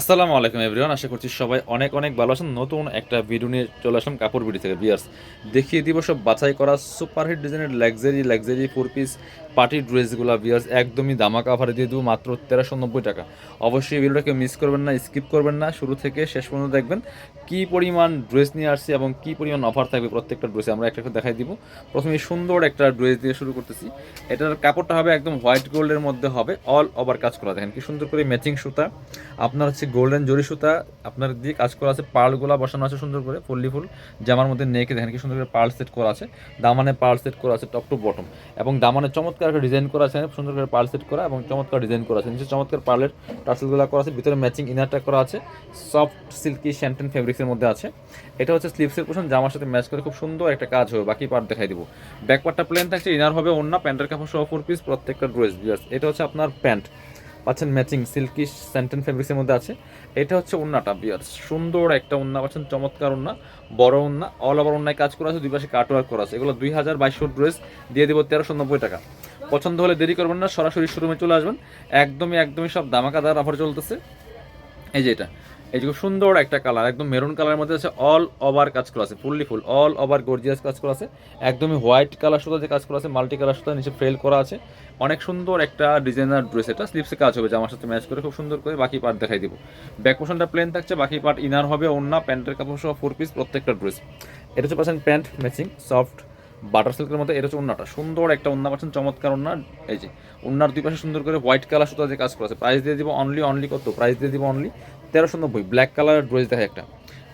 আসসালামু আলাইকুম এভরিওয়ান, আশা করছি সবাই অনেক অনেক ভালো আছেন। নতুন একটা ভিডিও নিয়ে চলে আসলাম কাপড় বিড়ি থেকে। বিয়ার্স দেখিয়ে দিব সব বাছাই করা সুপারহিট ডিজাইনের luxury luxury four piece party ড্রেসগুলো বিয়ার্স একদমই দামা কাভারে দিয়ে দেবো, মাত্র তেরোশো নব্বই টাকা। অবশ্যই এই ভিডিওটাকে মিস করবেন না স্কিপ করবেন না, শুরু থেকে শেষ পর্যন্ত দেখবেন কি পরিমাণ ড্রেস নিয়ে আসছি এবং কি পরিমাণ অফার থাকবে প্রত্যেকটা ড্রেসে আমরা একটা একটা দেখাই দিব। প্রথমে সুন্দর একটা ড্রেস দিয়ে শুরু করতেছি। এটার কাপড়টা হবে একদম হোয়াইট গোল্ডের মধ্যে হবে অল ওভার কাজ করা। দেখেন কি সুন্দর করে ম্যাচিং সুতা। আপনার হচ্ছে গোল্ডেন জরি সুতা, আপনার দিয়ে কাজ করা আছে পার্লগুলা বসানো আছে সুন্দর করে, ফুললি ফুল, জামার মধ্যে নেকে দেখেন কি সুন্দর করে পার্ল সেট করা আছে। দামানে পার্ল সেট করা আছে টপ টু বটম এবং দামানে চমৎকার একটা ডিজাইন করা আছে সুন্দর করে পার্ল সেট করা এবং চমৎকার ডিজাইন করা আছে। নিচে চমৎকার পার্লের টার্সেলগুলো করা আছে, ভিতরে ম্যাচিং ইনারটা করা আছে সফট সিল্কি শ্যান্টেন ফেব্রিক্সের মধ্যে আছে। এটা হচ্ছে স্লিপসের পোশন জামার সাথে ম্যাচ করে খুব সুন্দর একটা কাজ হবে, বাকি পার্ট দেখাই দিব। ব্যাক পার্টটা প্লেন থাকছে ইনার হবে অন্য প্যান্টের কাপড় সহ ফোর পিস প্রত্যেকটা ড্রেস এটা হচ্ছে আপনার প্যান্ট পাচ্ছেন ম্যাচিং সিল্কি স্যান্টেন ফেব্রিক্সের মধ্যে আছে। এটা হচ্ছে উন্নাটা বিয়ার সুন্দর একটা উন্না পাচ্ছেন চমৎকার উন্না বড় উন্না অল ওভার উন্নায় কাজ করা আছে, দুই পাশে কাটওয়ার্ক করা আছে। এগুলো দুই হাজার বাইশশো ড্রেস দিয়ে দেবো তেরোশো নব্বই টাকা। পছন্দ হলে দেরি করবেন না, সরাসরি শোরুমে চলে আসবেন। একদমই একদমই সব দামাকাদার অফার চলতেছে। এই যে এটা, এই যে সুন্দর একটা কালার একদম মেরুন কালারের মধ্যে আছে অল ওভার কাজ করা আছে fully full all over gorgeous কাজ করা আছে। একদমই হোয়াইট কালার সুতা যে কাজ করা আছে মাল্টি কালার সুতা নিচে ফ্রেল করা আছে। অনেক সুন্দর একটা ডিজাইনার ড্রেস এটা স্লিপসে কাজ হবে জামার সাথে ম্যাচ করে, খুব সুন্দর করে বাকি পার্ট দেখাই দিব। ব্যাক পোর্শনটা প্লেন থাকছে, বাকি পার্ট ইনার হবে অন্য প্যান্টের কাপড় সহ ফোর পিস প্রত্যেকটা ড্রেস এটা হচ্ছে পাচ্ছেন প্যান্ট ম্যাচিং সফট বাটার সিল্কের মধ্যে এটা হচ্ছে উন্নাটা। সুন্দর একটা উন্না পাচ্ছেন, চমৎকার উন্না। এই যে, উন্নার দুই পাশে সুন্দর করে হোয়াইট কালার সুতা যে কাজ করা আছে। প্রাইস দিয়ে দিব অনলি অনলি কত? প্রাইস দিয়ে দিব অনলি তেরোশো নব্বই। ব্ল্যাক কালারের ড্রেস দেখায় একটা।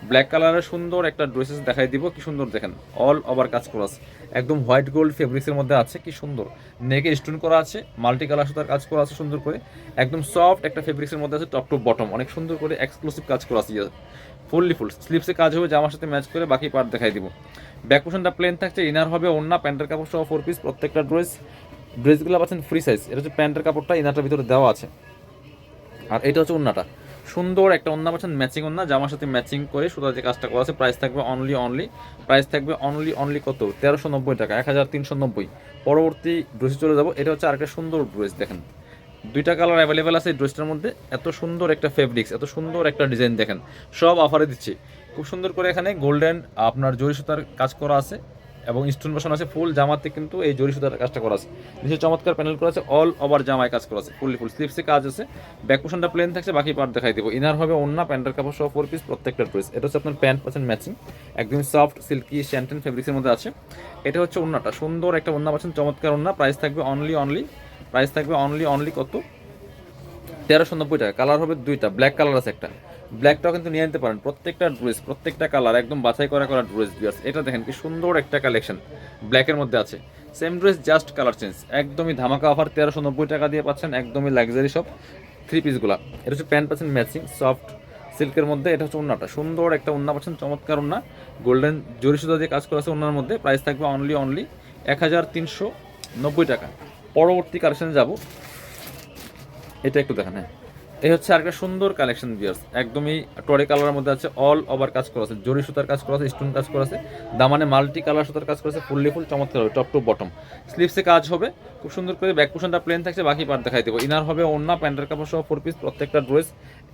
ব্ল্যাক কালারের সুন্দর একটা ড্রেসেস দেখাই দিব। কি সুন্দর দেখেন অল ওভার কাজ করা আছে। একদম হোয়াইট গোল্ড ফেব্রিক্সের মধ্যে আছে, কি সুন্দর। নেকে স্টোন করা আছে মাল্টি কালার সুতার কাজ করা আছে সুন্দর করে। একদম সফট একটা ফেব্রিক্সের মধ্যে আছে টপ টু বটম অনেক সুন্দর করে এক্সক্লুসিভ কাজ করা আছে। ফুললি ফুল স্লিপসে কাজ হবে, জামার সাথে ম্যাচ করে বাকি পার্ট দেখাই দিব। ব্যাক পোর্শনটা প্লেন থাকছে ইনার হবে অন্য প্যান্টের কাপড় সহ ফোর পিস প্রত্যেকটা ড্রেস ড্রেসগুলো পাচ্ছেন ফ্রি সাইজ এটা হচ্ছে প্যান্টের কাপড়টা ইনারটার ভিতরে দেওয়া আছে। আর এটা হচ্ছে ওন্নাটা সুন্দর একটা ওন্না পাচ্ছেন ম্যাচিং ওন্না জামার সাথে ম্যাচিং করে সুতা যে কাজটা করা আছে প্রাইস থাকবে অনলি অনলি প্রাইস থাকবে অনলি অনলি কত? তেরোশো নব্বই টাকা, এক হাজার তিনশো নব্বই। পরবর্তী ড্রেসে চলে যাব, এটা হচ্ছে আরেকটা সুন্দর ড্রেস দেখেন। দুইটা কালার অ্যাভেলেবেল আছে এই ড্রেসটার মধ্যে। এত সুন্দর একটা ফেব্রিক্স এত সুন্দর একটা ডিজাইন দেখেন। সব অফারে দিচ্ছি। খুব সুন্দর করে এখানে গোল্ডেন আপনার জরি সুতার কাজ করা আছে এবং স্টোন বসানো আছে ফুল জামাতে কিন্তু এই জরি সুতার কাজটা করা আছে। নিচে চমৎকার প্যানেল করা আছে অল ওভার জামায় কাজ করা আছে ফুললি ফুল স্লিপসে কাজ আছে। ব্যাক পোশনটা প্লেন থাকছে, বাকি পার্ট দেখাই দিব। ইনার হবে অন্য প্যান্টের কাপড় সহ ফোর পিস প্রত্যেকটা ড্রেস এটা হচ্ছে আপনার প্যান্ট পাচ্ছেন ম্যাচিং একদম সফট সিল্কি শ্যান্টেন ফেব্রিক্সের মধ্যে আছে। এটা হচ্ছে অন্যটা সুন্দর একটা অন্য পাচ্ছেন, চমৎকার অন্য প্রাইস থাকবে অনলি অনলি প্রাইস থাকবে অনলি অনলি কত? তেরোশো নব্বই টাকা। কালার হবে দুইটা ব্ল্যাক কালার আছে একটা। ব্ল্যাকটাও কিন্তু নিয়ে নিতে পারেন। প্রত্যেকটা ড্রেস প্রত্যেকটা কালার একদম বাছাই করা করা ড্রেস বিয়ার্স এটা দেখেন কি সুন্দর একটা কালেকশন ব্ল্যাকের মধ্যে আছে। Same dress just colour change একদমই ধামাকা অফার তেরোশো নব্বই টাকা দিয়ে পাচ্ছেন। একদমই লাক্সারি সব থ্রি পিসগুলা এটা হচ্ছে প্যান্ট পাচ্ছেন ম্যাচিং সফট সিল্কের মধ্যে। এটা হচ্ছে উন্নাটা সুন্দর একটা উন্না পাচ্ছেন, চমৎকার উন্না গোল্ডেন জরি সুতা দিয়ে কাজ করা আছে উন্নার মধ্যে। প্রাইস থাকবে অনলি অনলি এক হাজার তিনশো নব্বই টাকা। পরবর্তী কালেকশনে যাব। এটা একটু দেখেন হ্যাঁ। এই হচ্ছে আরেকটা সুন্দর কালেকশন বিয়ার্স একদমই টরে কালারের মধ্যে আছে অল ওভার কাজ করা আছে। জরি সুতার কাজ করা আছে স্টোন কাজ করা আছে। দামানে মাল্টি কালার সুতার কাজ করা আছে ফুললি ফুল চমৎকার হবে টপ টু বটম স্লিপসে কাজ হবে, খুব সুন্দর করে ব্যাক পোশনটা প্লেন থাকছে, বাকি পার্ট দেখাই দেবো। ইনার হবে অন্য প্যান্টের কাপড় সহ ফোর পিস প্রত্যেকটা ড্রেস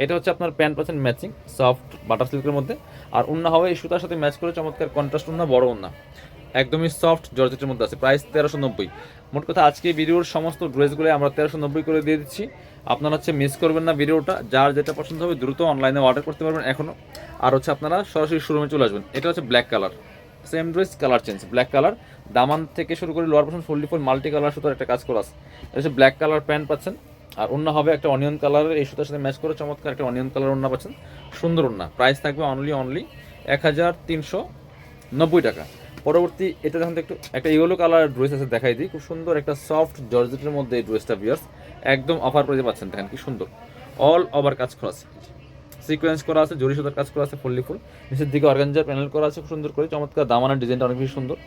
এটা হচ্ছে আপনার প্যান্ট পাচ্ছেন ম্যাচিং সফট বাটার সিল্কের মধ্যে। আর অন্য হবে, এই সুতার সাথে ম্যাচ করে চমৎকার কন্ট্রাস্ট অন্য বড় অন্য একদমই সফট জর্জেটের মধ্যে আছে প্রাইস তেরোশো নব্বই। মোট কথা আজকে ভিডিওর সমস্ত ড্রেসগুলো আমরা তেরোশো নব্বই করে দিয়ে দিচ্ছি। আপনারা হচ্ছে মিস করবেন না ভিডিওটা। যার যেটা পছন্দ হবে দ্রুত অনলাইনে অর্ডার করতে পারবেন এখনও। আর হচ্ছে আপনারা সরাসরি শোরুমে চলে আসবেন। এটা হচ্ছে black colour same dress colour change black colour দামান থেকে শুরু করে lower portion fully full multi colour সুতার একটা কাজ করা আছে। এটা হচ্ছে ব্ল্যাক কালার প্যান্ট পাচ্ছেন। আর অন্য হবে একটা অনিয়ন কালারের এই সুতার সাথে ম্যাচ করে চমৎকার একটা অনিয়ন কালার অন্য পাচ্ছেন। সুন্দর অন্য প্রাইস থাকবে অনলি অনলি এক হাজার তিনশো নব্বই টাকা। পরবর্তী, এটা যখন একটু, একটা ইয়েলো কালার ড্রেস আছে দেখাই দিই। খুব সুন্দর একটা সফট জর্জেটের মধ্যে এই ড্রেসটা বিয়ার্স একদম অফার প্রাইজে পাচ্ছেন। দেখেন কি সুন্দর। অল ওভার কাজ করা আছে। সিকোয়েন্স করা আছে জরি সুতার কাজ করা আছে, ফুললি ফুল। নিচের দিকে অর্গানজার প্যানেল করা আছে, খুব সুন্দর করে। চমৎকার দামানের ডিজাইনটা অনেক বেশি সুন্দর।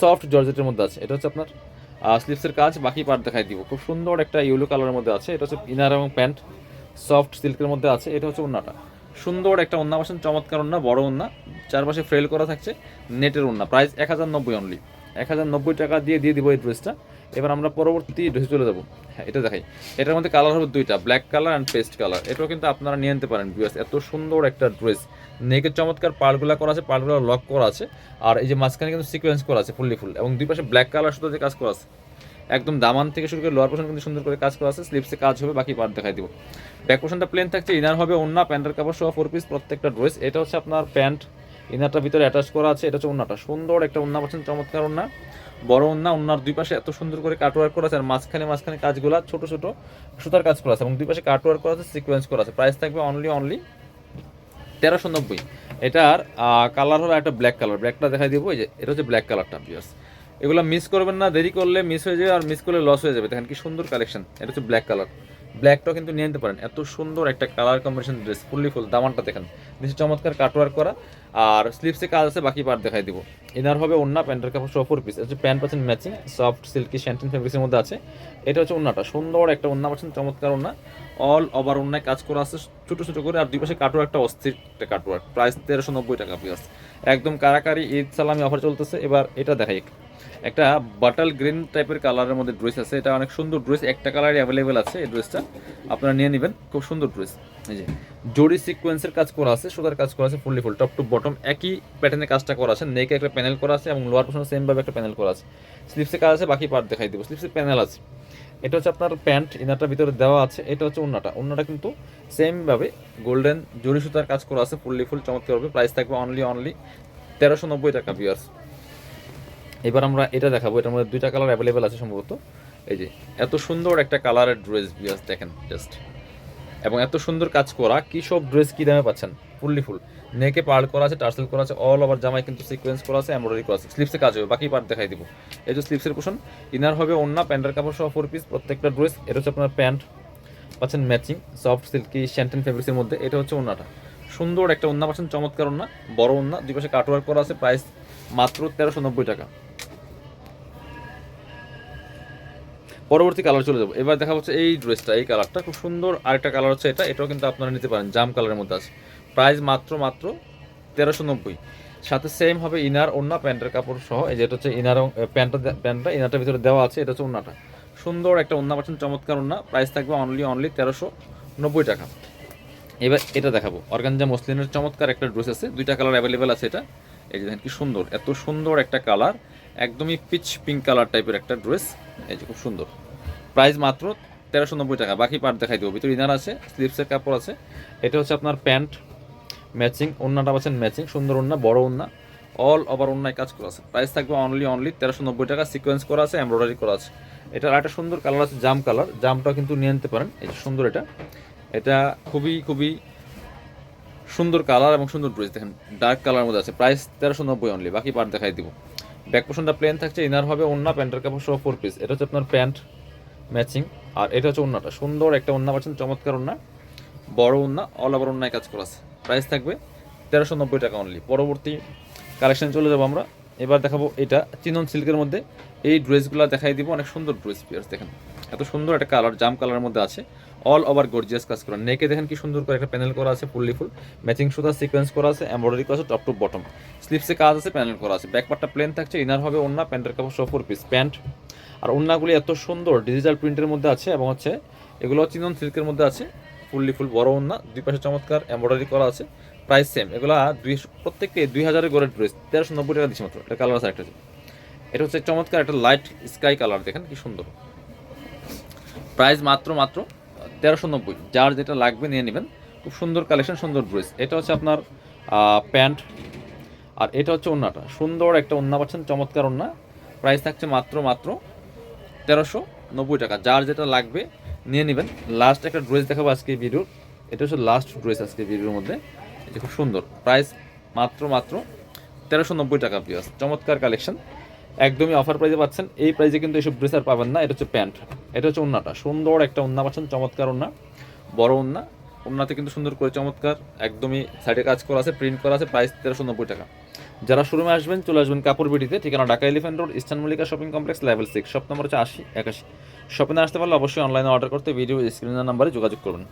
সফট জর্জেটের মধ্যে আছে। এটা হচ্ছে আপনার স্লিপসের কাজ। বাকি পার্ট দেখাই দিব। খুব সুন্দর একটা ইয়েলো কালারের মধ্যে আছে। এটা হচ্ছে ইনার এবং প্যান্ট সফট সিল্কের মধ্যে আছে। এটা হচ্ছে ওন্নাটা সুন্দর একটা ওন্না পাচ্ছেন চমৎকার ওন্না বড় ওন্না চারপাশে ফ্রেল করা থাকছে, নেটের ওন্না প্রাইস এক হাজার নব্বই অনলি এক হাজার নব্বই টাকা দিয়ে দিয়ে দিব এই ড্রেসটা এবার আমরা পরবর্তী ড্রেসে চলে যাব। হ্যাঁ এটা দেখাই। এটার মধ্যে কালার হবে দুইটা black colour and paste colour এটাও কিন্তু আপনারা নিয়ে নিতে পারেন বিকজ এত সুন্দর একটা ড্রেস নেকের চমৎকার পার্টগুলো করা আছে পার্টগুলো লক করা আছে। আর এই যে মাঝখানে কিন্তু সিকোয়েন্স করা আছে ফুললি ফুল এবং দুই পাশে ব্ল্যাক কালার শুধু কাজ করা আছে। একদম দামান থেকে শুরু করে লোয়ার পোর্শন কিন্তু সুন্দর করে কাজ করা আছে স্লিপসে কাজ হবে, বাকি পার্ট দেখাই দিব। ব্যাক পোর্শনটা প্লেন থাকছে ইনার হবে ওন্না প্যান্টের কাপড় সহ ফোর পিস প্রত্যেকটা ড্রেস এটা হচ্ছে আপনার প্যান্ট ইনারটার ভিতরে অ্যাটাচ করা আছে, এটা হচ্ছে ওন্নাটা সুন্দর একটা ওন্না পাচ্ছেন, চমৎকার ওন্না বড় ওন্না ওন্নার দুই পাশে এত সুন্দর করে কাটওয়ার্ক করা আছে, আর মাঝখানে মাঝখানে কাজগুলো ছোট ছোট সুতার কাজ করা আছে, এবং দুই পাশে কাটওয়ার্ক করা আছে সিকোয়েন্স করা আছে। প্রাইস থাকবে অনলি অনলি তেরোশো নব্বই। এটার কালার হলো একটা ব্ল্যাক কালার ব্ল্যাকটা দেখাই দিব, এই যে, এটা হচ্ছে ব্ল্যাক কালারটা বিয়ার্স এগুলো মিস করবেন না, দেরি করলে মিস হয়ে যাবে আর মিস করলে লস হয়ে যাবে। দেখেন কি সুন্দর কালেকশন এটা হচ্ছে ব্ল্যাক কালার ব্ল্যাকটাও কিন্তু নিয়ে নিতে পারেন। এত সুন্দর একটা colour combination dress fully full, দামানটা দেখেন। নিচে চমৎকার কাটওয়ার্ক করা, আর স্লিপসে কাজ আছে, বাকি পার্ট দেখাই দিব। এনার হবে ওন্না প্যান্টের কাপড় সহ ফোর পিস হচ্ছে প্যান্ট পাচ্ছেন ম্যাচিং সফট সিল্কি শ্যান্টিন ফেব্রিক্সের মধ্যে আছে। এটা হচ্ছে ওন্নাটা সুন্দর একটা ওন্না পাচ্ছেন, চমৎকার ওন্না অল ওভার ওন্নায় কাজ করা আছে, ছোটো ছোটো করে, আর দুই পাশে কাটওয়ার্ক একটা অস্থির একটা কাটওয়ার্ক প্রাইস তেরোশো নব্বই টাকা পিস একদম কারাকারি ঈদ সালামি অফার চলতেছে। এবার এটা দেখাই একটু। একটা বাটাল গ্রিন টাইপের কালারের মধ্যে ড্রেস আছে, এটা অনেক সুন্দর ড্রেস, একটা কালারই অ্যাভেলেবেল আছে এই ড্রেসটা। আপনারা নিয়ে নেবেন, খুব সুন্দর ড্রেস। এই যে, জরি সিকোয়েন্সের কাজ করা আছে, সুতার কাজ করা আছে fully full top to bottom একই প্যাটার্নের কাজটা করা আছে নেকে একটা প্যানেল করা আছে এবং লোয়ার পোর্শনে সেমভাবে একটা প্যানেল করা আছে। স্লিপসে কাজ আছে, বাকি পার্ট দেখাই দেবো। স্লিপসে প্যানেল আছে। এটা হচ্ছে আপনার প্যান্ট ইনারটার ভিতরে দেওয়া আছে, এটা হচ্ছে উন্নাটা উন্নাটা কিন্তু সেমভাবে গোল্ডেন জরি সুতার কাজ করা আছে ফুললি ফুল চমৎকার হবে প্রাইস থাকবে অনলি অনলি তেরোশো নব্বই টাকা বিয়ার্স এবার আমরা এটা দেখাবো, এটার মধ্যে দুইটা কালার অ্যাভেলেবেল আছে সম্ভবত। এই যে, এত সুন্দর একটা কালারের ড্রেস বিয়ার্স দেখেন জাস্ট এবং এত সুন্দর কাজ করা, কি সব ড্রেস কি দামে পাচ্ছেন? Fully full. নেকে পার্ল করা আছে টার্সেল করা আছে অল ওভার জামায় কিন্তু সিকোয়েন্স করা আছে এমব্রয়ডারি করা আছে। স্লিপসে কাজ হবে, বাকি পার্ট দেখাই দিব। এই যে স্লিপসের পোষণ ইনার হবে অন্য প্যান্টের কাপড় সহ ফোর পিস প্রত্যেকটা ড্রেস এটা হচ্ছে আপনার প্যান্ট, পাচ্ছেন ম্যাচিং সফট সিল্কি শ্যান্টেন ফেব্রিক্সের মধ্যে, এটা হচ্ছে ওন্নাটা সুন্দর একটা ওন্না পাচ্ছেন, চমৎকার ওন্না বড় ওন্না দুই পাশে কাটওয়ার্ক করা আছে প্রাইস মাত্র তেরোশো নব্বই টাকা। পরবর্তী কালার চলে যাব। এবার দেখা হচ্ছে এই ড্রেসটা এই কালারটা খুব সুন্দর আরেকটা কালার হচ্ছে এটা। এটাও কিন্তু আপনারা নিতে পারেন, জাম কালারের মধ্যে আছে। প্রাইস মাত্র মাত্র তেরোশো নব্বই। সাথে সেম হবে ইনার ওন্না প্যান্টের কাপড় সহ। এই যেটা হচ্ছে ইনার প্যান্টটা প্যান্টটা ইনারটার ভিতরে দেওয়া আছে, এটা হচ্ছে ওন্নাটা সুন্দর একটা ওন্না পাচ্ছেন, চমৎকার ওন্না প্রাইস থাকবে অনলি অনলি তেরোশো নব্বই টাকা। এবার এটা দেখাবো। অর্গানজা মসলিনের চমৎকার একটা ড্রেস আছে। দুইটা কালার অ্যাভেলেবেল আছে এটা। এই যে দেখেন কি সুন্দর, এত সুন্দর একটা কালার একদমই পিচ পিঙ্ক কালার টাইপের একটা ড্রেস এই যে খুব সুন্দর। প্রাইস মাত্র তেরোশো নব্বই টাকা। বাকি পার্ট দেখাই দেবো। ভিতরে ইনার আছে স্লিপসের কাপড় আছে। এটা হচ্ছে আপনার প্যান্ট ম্যাচিং ওন্নাটা পাচ্ছেন ম্যাচিং সুন্দর ওন্না, বড় ওন্না। অল ওভার ওন্নায় কাজ করা আছে। প্রাইস থাকবে অনলি অনলি তেরোশো নব্বই টাকা। সিকোয়েন্স করা আছে এমব্রয়ডারি করা আছে। এটার একটা সুন্দর কালার আছে, জাম কালার জামটাও কিন্তু নিয়ে নিতে পারেন। এই যে সুন্দর এটা। এটা খুবই খুবই সুন্দর কালার এবং সুন্দর ড্রেস দেখেন ডার্ক কালার মধ্যে আছে। প্রাইস তেরোশো নব্বই অনলি বাকি পার্ট দেখাই দিব। ব্যাক পোর্শনটা প্লেন থাকছে ইনার হবে ওন্না প্যান্টের কাপড় সহ ফোর পিস এটা হচ্ছে আপনার প্যান্ট ম্যাচিং আর এটা হচ্ছে ওন্নাটা সুন্দর একটা ওন্না পাচ্ছেন, চমৎকার ওন্না বড় ওন্না অল ওভার ওন্নায় কাজ করা আছে। প্রাইস থাকবে তেরোশো নব্বই টাকা অনলি পরবর্তী কালেকশন চলে যাব আমরা। এবার দেখাবো এটা চিনন সিল্কের মধ্যে। এই ড্রেসগুলো দেখাই দিব, অনেক সুন্দর ড্রেস পিয়ার্স দেখেন। এত সুন্দর একটা কালার জাম কালারের মধ্যে আছে। অল ওভার গর্জিয়াস কাজ করা। নেকে দেখেন কি সুন্দর করে একটা প্যানেল করা আছে ফুললি ফুল ম্যাচিং সুতা সিকোয়েন্স করা আছে এমব্রয়ডারি করা আছে টপ টু বটম স্লিপসে কাজ আছে প্যানেল করা আছে। ব্যাক পার্টটা প্লেন থাকছে ইনার হবে ওন্না প্যান্টের কাপড় সহ ফোর পিস প্যান্ট আর ওন্নাগুলি এত সুন্দর ডিজিটাল প্রিন্টের মধ্যে আছে এবং হচ্ছে এগুলো চিনন সিল্কের মধ্যে আছে। ফুললি ফুল বড় ওন্না দুই পাশে চমৎকার এমব্রয়ডারি করা আছে। প্রাইস সেম এগুলা দুই প্রত্যেককে দুই হাজারের করে ড্রেস তেরোশো নব্বই টাকা দিচ্ছে মাত্র। এটা কালার আছে একটা এটা হচ্ছে চমৎকার একটা লাইট স্কাই কালার দেখেন কি সুন্দর। প্রাইস মাত্র মাত্র তেরোশো নব্বই। যার যেটা লাগবে নিয়ে নেবেন। খুব সুন্দর কালেকশন সুন্দর ড্রেস এটা হচ্ছে আপনার প্যান্ট আর এটা হচ্ছে ওন্নাটা। সুন্দর একটা ওন্না পাচ্ছেন, চমৎকার ওন্না। প্রাইস থাকছে মাত্র মাত্র তেরোশো নব্বই টাকা। যার যেটা লাগবে নিয়ে নেবেন। লাস্ট একটা ড্রেস দেখাবো আজকে ভিডিও এটা হচ্ছে লাস্ট ড্রেস আজকে ভিডিওর মধ্যে। এটা খুব সুন্দর। প্রাইস মাত্র মাত্র তেরোশো নব্বই টাকা পিয়াস চমৎকার কালেকশন একদমই অফার প্রাইসে পাচ্ছেন। এই প্রাইসে কিন্তু এইসব ড্রেস আর পাবেন না, এটা হচ্ছে প্যান্ট এটা হচ্ছে ওন্নাটা। সুন্দর একটা ওন্না পাচ্ছেন, চমৎকার ওন্না। বড় ওন্না। ওন্নাতে কিন্তু সুন্দর করে চমৎকার, একদমই সাইডে কাজ করা আছে প্রিন্ট করা আছে প্রাইস তেরোশো নব্বই টাকা। যারা শোরুমে আসবেন, চলে আসবেন কাপড় বিটিতে, ঠিকানা Dhaka elephant road eastern Mallika shopping complex level six shop number হচ্ছে আশি, একাশি। শপিংয়ে আসতে পারলে অবশ্যই অনলাইনে অর্ডার করতে ভিডিও স্ক্রিনের নাম্বারে যোগাযোগ করুন।